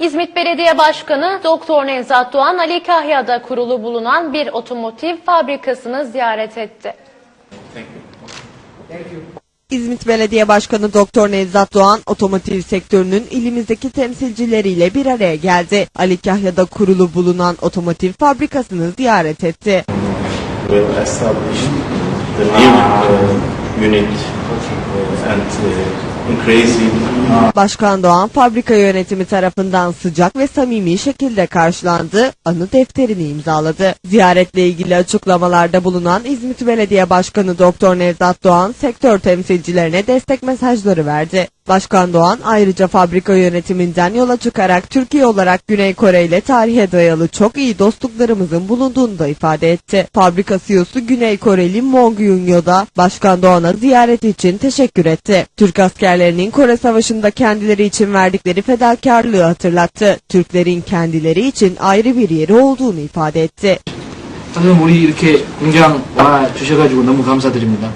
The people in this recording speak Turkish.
İzmit Belediye Başkanı Doktor Nevzat Doğan Ali Kahya'da kurulu bulunan bir otomotiv fabrikasını ziyaret etti. İzmit Belediye Başkanı Doktor Nevzat Doğan otomotiv sektörünün ilimizdeki temsilcileriyle bir araya geldi. Ali Kahya'da kurulu bulunan otomotiv fabrikasını ziyaret etti. will establish the new uh, unit uh, and uh, increasing Başkan Doğan fabrika yönetimi tarafından sıcak ve samimi şekilde karşılandı, anı defterini imzaladı. Ziyaretle ilgili açıklamalarda bulunan İzmit Belediye Başkanı Doktor Nevzat Doğan sektör temsilcilerine destek mesajları verdi. Başkan Doğan ayrıca fabrika yönetiminden yola çıkarak Türkiye olarak Güney Kore ile tarihe dayalı çok iyi dostluklarımızın bulunduğunu da ifade etti. Fabrika CEO'su Güney Koreli Mong Yun da Başkan Doğan'a ziyaret için teşekkür etti. Türk askerlerinin Kore Savaşı'nda kendileri için verdikleri fedakarlığı hatırlattı. Türklerin kendileri için ayrı bir yeri olduğunu ifade etti. 하여튼 우리 이렇게 공장 와 주셔가지고 너무 감사드립니다.